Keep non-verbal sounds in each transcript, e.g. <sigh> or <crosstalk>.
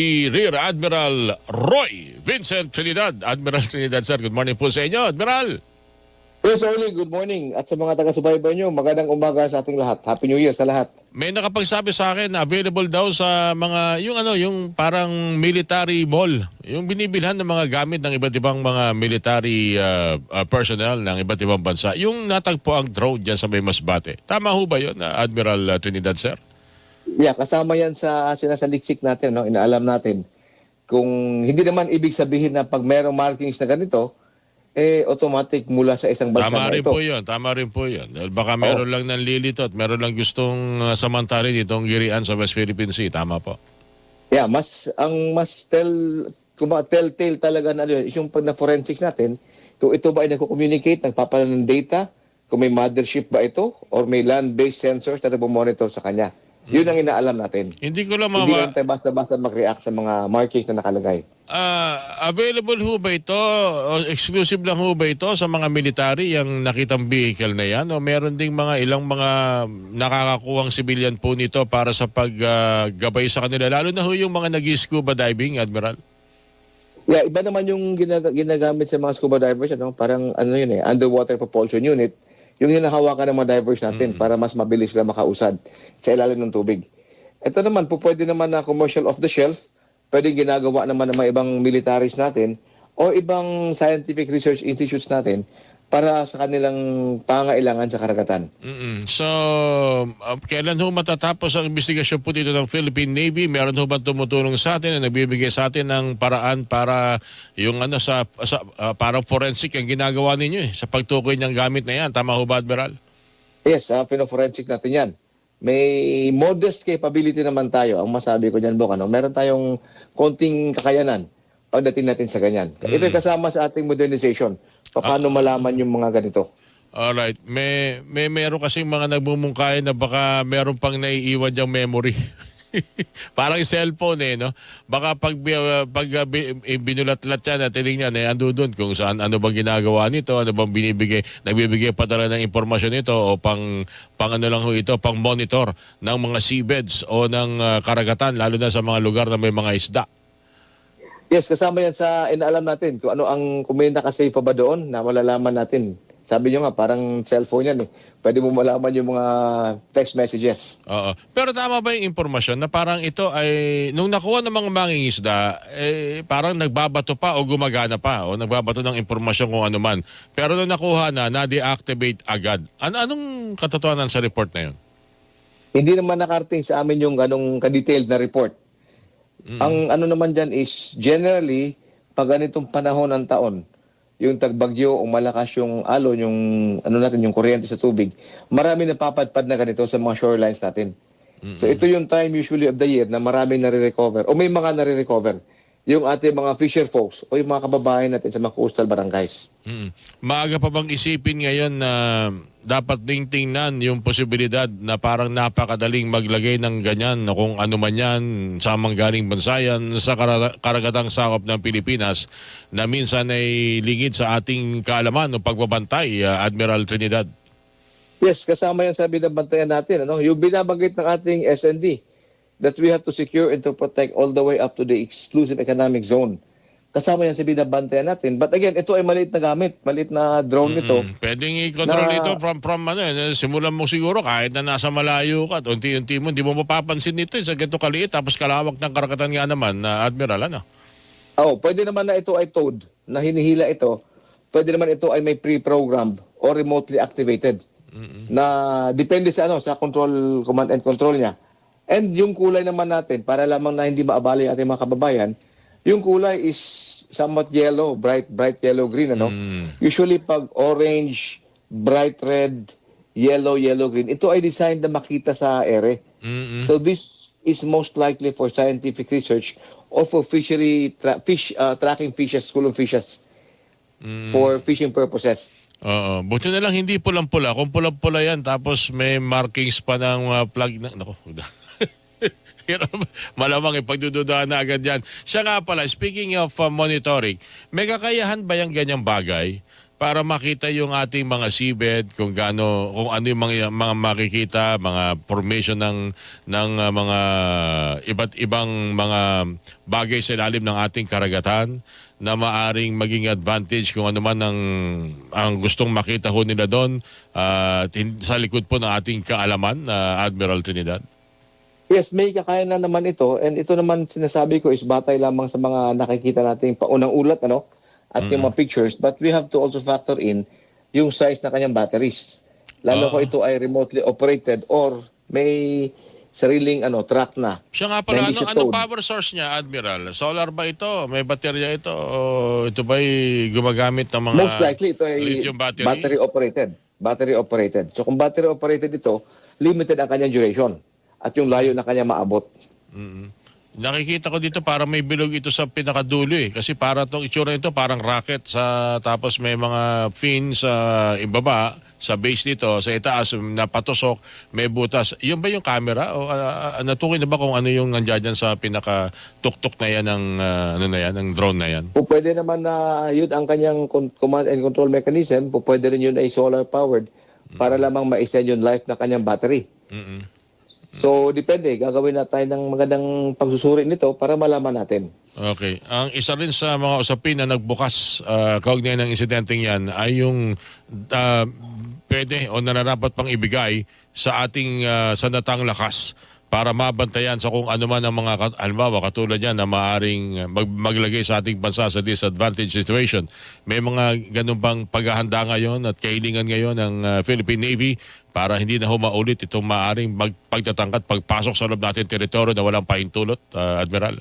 si Rear Admiral Roy Vincent Trinidad. Admiral Trinidad, sir. Good morning po sa inyo, Admiral. Yes, Oli, good morning. At sa mga taga-subaybay nyo, magandang umaga sa ating lahat. Happy New Year sa lahat. May nakapagsabi sa akin na available daw sa mga, yung ano, yung parang military mall. Yung binibilhan ng mga gamit ng iba't ibang mga military uh, uh, personnel ng iba't ibang bansa. Yung natagpo ang drone dyan sa may Masbate. Tama ho ba yun, Admiral Trinidad, sir? Yeah, kasama yan sa sinasaliksik natin, no? inaalam natin. Kung hindi naman ibig sabihin na pag merong markings na ganito, eh automatic mula sa isang bansa Tama rin ito. po yun, tama rin po yun. Dahil baka meron lang ng lilito at meron lang gustong uh, samantalin itong girian sa West Philippine Sea. Tama po. Yeah, mas ang mas tell kung ba telltale talaga na yun, yung pag na forensics natin, kung ito ba ay nagko-communicate, nagpapadala ng data, kung may mothership ba ito or may land-based sensors na nagmo-monitor sa kanya. Yun ang inaalam natin. Hindi ko lang Hindi mawa... lang tayo basta-basta mag-react sa mga markings na nakalagay. Ah, available ho ba ito? O exclusive lang ho ba ito sa mga military yung nakitang vehicle na yan? O meron ding mga ilang mga nakakakuhang civilian po nito para sa paggabay sa kanila? Lalo na ho yung mga nag-scuba diving, Admiral. Yeah, iba naman yung ginag- ginagamit sa mga scuba divers, ano? parang ano yun eh, underwater propulsion unit, yung hinahawakan ng mga divers natin para mas mabilis sila makausad sa ilalim ng tubig. Ito naman, po pwede naman na commercial off the shelf, pwedeng ginagawa naman ng mga ibang militaries natin o ibang scientific research institutes natin para sa kanilang pangailangan sa karagatan. mm So, uh, kailan ho matatapos ang investigasyon po dito ng Philippine Navy? Meron ho ba tumutulong sa atin na nagbibigay sa atin ng paraan para yung ano sa, sa uh, parang forensic ang ginagawa ninyo eh, sa pagtukoy ng gamit na yan. Tama ho ba, Admiral? Yes, uh, pino-forensic natin yan. May modest capability naman tayo. Ang masabi ko dyan, Bok, ano, meron tayong konting kakayanan pagdating natin sa ganyan. Ito ay kasama sa ating modernization. Paano malaman yung mga ganito? Alright. May, may meron kasing mga nagmumungkay na baka meron pang naiiwan yung memory. <laughs> Parang cellphone eh, no? Baka pag, pag uh, eh, binulat-lat yan at tinignan, eh, ando doon kung saan, ano bang ginagawa nito, ano bang binibigay, nagbibigay pa talaga ng impormasyon nito o pang, pang ano lang ho ito, pang monitor ng mga seabeds o ng uh, karagatan, lalo na sa mga lugar na may mga isda. Yes, kasama yan sa inaalam natin. Kung ano ang, may nakasave pa ba doon na malalaman natin. Sabi nyo nga, parang cellphone yan eh. Pwede mo malaman yung mga text messages. Oo. Pero tama ba yung impormasyon na parang ito ay, nung nakuha ng mga mangingisda, eh, parang nagbabato pa o gumagana pa o nagbabato ng impormasyon kung ano man. Pero nung nakuha na, na-deactivate agad. Ano, anong katotohanan sa report na yun? Hindi naman nakarating sa amin yung ganong ka-detailed na report. Ang ano naman dyan is generally, pag ganitong panahon ng taon, yung tagbagyo o malakas yung alon, yung ano natin, yung kuryente sa tubig, marami napapadpad na ganito sa mga shorelines natin. So ito yung time usually of the year na maraming nare-recover o may mga nare-recover yung ating mga fisher folks o yung mga kababayan natin sa mga coastal barangays. Mm. Maaga pa bang isipin ngayon na dapat ding tingnan yung posibilidad na parang napakadaling maglagay ng ganyan na kung ano man yan, sa galing bansa yan, sa kara- karagatang sakop ng Pilipinas na minsan ay lingid sa ating kaalaman o pagbabantay, uh, Admiral Trinidad. Yes, kasama yan sa binabantayan natin. Ano? Yung binabanggit ng ating SND that we have to secure and to protect all the way up to the exclusive economic zone. Kasama yan sa binabantayan natin. But again, ito ay maliit na gamit, maliit na drone nito. Mm, pwedeng i-control Na- ito from, from ano, eh, simulan mo siguro kahit na nasa malayo ka, unti-unti mo, hindi mo mapapansin nito eh, sa ganito kaliit, tapos kalawak ng karagatan nga naman na Admiral, ano? Oh, pwede naman na ito ay towed, na hinihila ito. Pwede naman ito ay may pre-programmed or remotely activated. Na depende sa ano sa control command and control niya. And yung kulay naman natin para lamang na hindi maabala yung ating mga kababayan, yung kulay is somewhat yellow, bright bright yellow green ano. Mm. Usually pag orange, bright red, yellow yellow green, ito ay designed na makita sa ere. Mm-mm. So this is most likely for scientific research or for fishery tra- fish uh, tracking fishes, school of fishes for fishing purposes. Oo. Buti na lang hindi pulang-pula. Kung pulang-pula yan, tapos may markings pa ng uh, plug na... Naku, Hirap. <laughs> Malamang ipagdududahan na agad yan. Siya nga pala, speaking of uh, monitoring, may kakayahan ba yung ganyang bagay para makita yung ating mga seabed kung gaano kung ano yung mga, mga makikita, mga formation ng ng uh, mga iba't ibang mga bagay sa ilalim ng ating karagatan na maaring maging advantage kung ano man ang ang gustong makita ho nila doon hin- sa likod po ng ating kaalaman na Admiral Trinidad. Yes, may kakayanan naman ito and ito naman sinasabi ko is batay lamang sa mga nakikita nating paunang ulat ano at yung mga pictures but we have to also factor in yung size na kanyang batteries. Lalo Oo. ko ito ay remotely operated or may sariling ano track na. Siya nga pala, Na ano, ano towed. power source niya, Admiral? Solar ba ito? May baterya ito? O ito ba'y gumagamit ng mga Most likely ito ay lithium battery? operated. Battery operated. So kung battery operated ito, limited ang kanyang duration at yung layo na kanya maabot. Mm. Nakikita ko dito parang may bilog ito sa pinakadulo eh. Kasi para tong itsura ito parang rocket sa tapos may mga fin sa ibaba sa base nito sa itaas na patusok may butas. Yun ba yung camera o uh, natukoy na ba kung ano yung nandiyan sa pinaka tuktok na yan ng ah, ano na yan ng drone na yan? Kung pwede naman na yun ang kanyang command and control mechanism, kung pwede rin yun ay solar powered para lamang ma-extend yung life ng kanyang battery. Mm-mm. So, depende. Gagawin na tayo ng magandang pagsusuri nito para malaman natin. Okay. Ang isa rin sa mga usapin na nagbukas uh, kaugnay ng insidenteng yan ay yung ah, pwede o nararapat pang ibigay sa ating ah, sandatang lakas para mabantayan sa kung ano man ang mga halimbawa katulad yan na maaring mag- maglagay sa ating bansa sa disadvantage situation. May mga ganun bang paghahanda ngayon at kahilingan ngayon ng ah, Philippine Navy para hindi na humaulit itong maaring magpagtatangkat pagpasok sa loob natin teritoryo na walang pahintulot, ah, Admiral?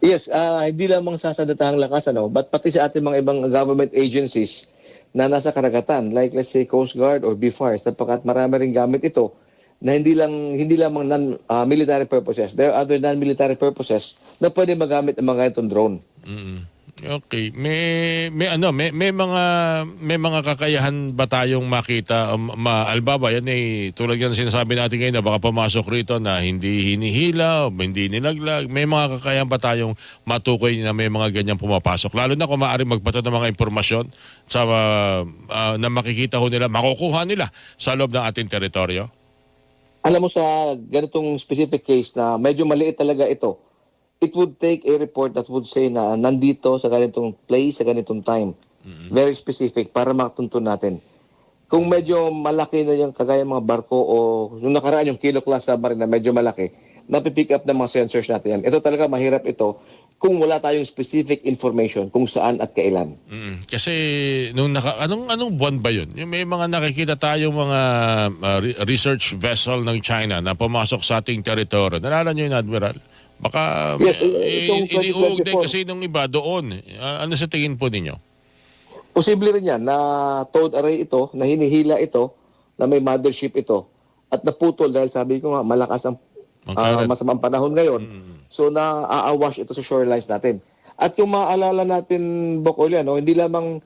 Yes, ah, hindi lamang sa sandatahang lakas, ano, but pati sa ating mga ibang government agencies na nasa karagatan, like let's say Coast Guard or BFAR, sapagkat marami rin gamit ito na hindi lang hindi lamang non ah, military purposes. There are other non-military purposes na pwede magamit ang mga itong drone. Mm. Okay. May may ano, may may mga may mga kakayahan ba tayong makita um, ma albaba yan eh tulad yan sinasabi natin ngayon na baka pumasok rito na hindi hinihila hindi nilaglag. May mga kakayahan ba tayong matukoy na may mga ganyan pumapasok? Lalo na kung maaari magbato ng mga impormasyon sa uh, uh, na makikita ho nila, makukuha nila sa loob ng ating teritoryo. Alam mo sa ganitong specific case na medyo maliit talaga ito, it would take a report that would say na nandito sa ganitong place, sa ganitong time. Very specific para matuntun natin. Kung medyo malaki na yung kagaya mga barko o yung nakaraan yung kilo class submarine na medyo malaki, napipick up ng mga sensors natin yan. Ito talaga mahirap ito kung wala tayong specific information kung saan at kailan. Mm. Kasi nung naka, anong anong buwan ba 'yun? Yung may mga nakikita tayong mga uh, re- research vessel ng China na pumasok sa ating teritoryo. Nalala niyo 'yun, Admiral? Baka Yes, eh, itong iniuugday 2024. kasi nung iba doon. Ah, ano sa tingin po ninyo? Posible rin yan na towed array ito, na hinihila ito, na may mothership ito, at naputol dahil sabi ko nga malakas ang current. masamang panahon ngayon. So na aawash ito sa shorelines natin. At kung maaalala natin, Bokolia, no, hindi lamang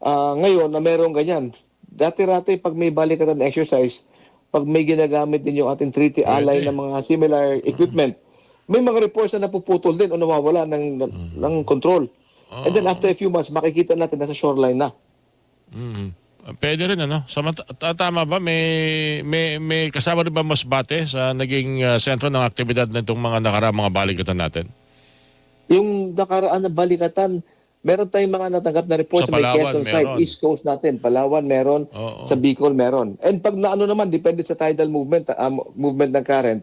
ah, ngayon na merong ganyan. Dati-rati pag may balikatan exercise, pag may ginagamit din yung ating treaty ally ng mga similar equipment, may mga reports na napuputol din o nawawala ng, ng, ng control. And then after a few months, makikita natin nasa shoreline na. Mm. Pwede rin ano. Sa tama ba may may may kasama rin ba Masbate sa naging ah, sentro ng aktibidad nitong mga nakaraang mga balikatan natin? Yung nakaraan na balikatan, meron tayong mga natanggap na report Sa sa may Palawan, Quezon side, meron. East Coast natin. Palawan meron, Oo. sa Bicol meron. And pag naano naman, depende sa tidal movement, ah, movement ng current,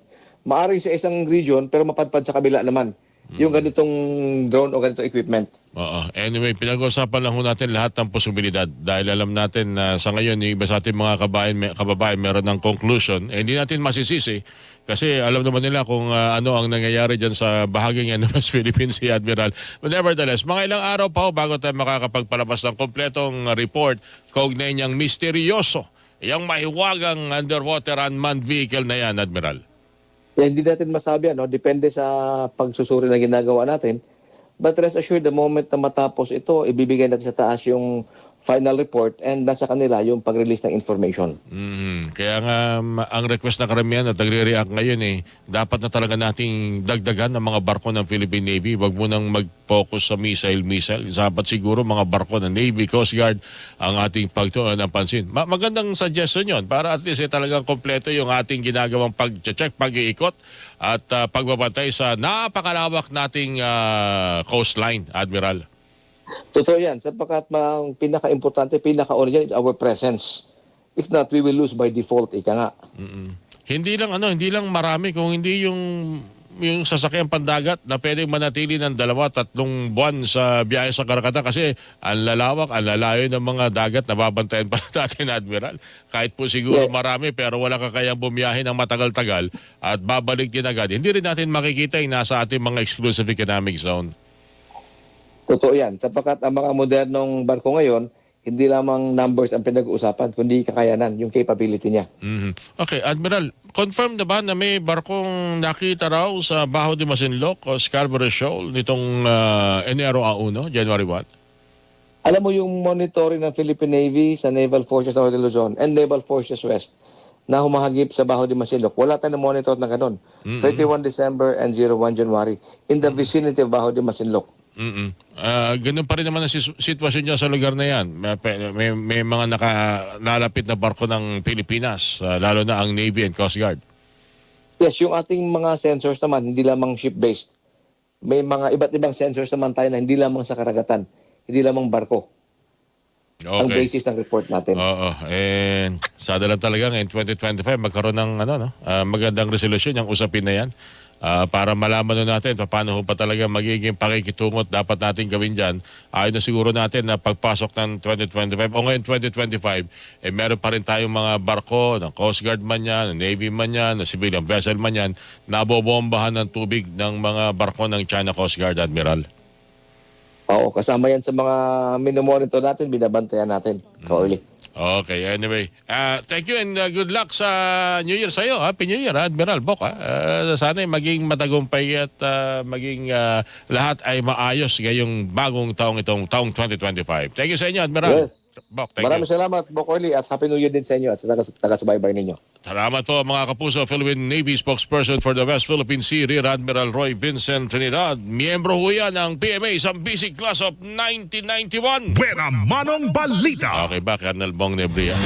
maaring sa isang region pero mapadpad sa kabila naman. Hmm. Yung ganitong drone o ganitong equipment. Oo. Anyway, pinag-uusapan lang ho natin lahat ng posibilidad dahil alam natin na sa ngayon yung iba sa ating mga kabayan, may, kababayan meron ng conclusion. Eh, hindi natin masisisi kasi alam naman nila kung ah, ano ang nangyayari dyan sa bahaging <laughs> West Philippines si Admiral. But nevertheless, mga ilang araw pa ho bago tayo makakapagpalabas ng kompletong report kaugnay niyang misteryoso yung mahiwagang underwater unmanned vehicle na yan, Admiral. Kaya hindi natin masabi, ano, depende sa pagsusuri na ginagawa natin. But rest assured, the moment na matapos ito, ibibigay natin sa taas yung final report and nasa kanila yung pag-release ng information. Mhm. Kaya nga ang request na karamihan at nagre-react ngayon eh, dapat na talaga nating dagdagan ang mga barko ng Philippine Navy. Huwag mo nang mag-focus sa missile-missile. Dapat siguro mga barko ng Navy, Coast Guard ang ating pagtuon ng pansin. Ma- magandang suggestion yon para at least eh, talagang kompleto yung ating ginagawang pag-check, pag-iikot at ah, pagbabantay sa napakalawak nating ah, coastline, Admiral. Totoo yan, sapagkat ang pinaka-importante, pinaka-una is our presence. If not, we will lose by default, ika nga. Mm-mm. Hindi lang ano, hindi lang marami kung hindi yung yung sasakyan pandagat na pwedeng manatili ng dalawa, tatlong buwan sa biyahe sa karagatan kasi ang lalawak, ang lalayo ng mga dagat na babantayan pa <laughs> natin, Admiral. Kahit po siguro Yeah. marami pero wala ka kayang bumiyahe ng matagal-tagal at babalik din agad. Hindi rin natin makikita yung nasa ating mga exclusive economic zone. Totoo yan, sapagkat ang mga modernong barko ngayon, hindi lamang numbers ang pinag-uusapan, kundi kakayanan, yung capability niya. Mhm. Okay, Admiral, confirm na ba na may barkong nakita raw sa Baho de Masinloc o Scarborough Shoal nitong ah, Enero a 1, January 1? Alam mo yung monitoring ng Philippine Navy sa Naval Forces North Luzon and Naval Forces West na humahagip sa Baho de Masinloc. Wala tayong monitor na ganun. 31 December and 01 January in the vicinity of Baho de Masinloc. Mm Ah, ganun pa rin naman ang sitwasyon niya sa lugar na yan. May, may, may mga nakalalapit na barko ng Pilipinas, ah, lalo na ang Navy and Coast Guard. Yes, yung ating mga sensors naman, hindi lamang ship-based. May mga iba't ibang sensors naman tayo na hindi lamang sa karagatan, hindi lamang barko. Ang Okay. basis ng report natin. Oo. And sada lang talaga ngayon 2025 magkaroon ng ano no, ah, magandang resolution yung usapin na yan. Ah, para malaman na natin pa- paano pa talaga magiging pakikitungot dapat natin gawin dyan. Ayun na siguro natin na pagpasok ng 2025 o ngayon 2025, eh meron pa rin tayong mga barko, ng Coast Guard man yan, ng Navy man yan, ng civilian vessel man yan, nabobombahan ng tubig ng mga barko ng China Coast Guard, Admiral. Oo, kasama yan sa mga minomonitor natin, binabantayan natin. Kauli. Okay, anyway. Uh, thank you and uh, good luck sa New Year sa'yo. Happy New Year, Admiral Bok. Ha? Uh, sana maging matagumpay at uh, maging uh, lahat ay maayos ngayong bagong taong itong taong 2025. Thank you sa inyo, Admiral. Yes. Bok, thank Maraming you. salamat, Bocorly, at Happy New Year din sa inyo at sa taga- taga-subaybay ninyo. Salamat po mga kapuso. Philippine Navy spokesperson for the West Philippine Sea, Rear Admiral Roy Vincent Trinidad. Miyembro ho yan ng PMA sa Basic Class of 1991. Buena Manong Balita. Okay ba, Colonel Bong Nebria?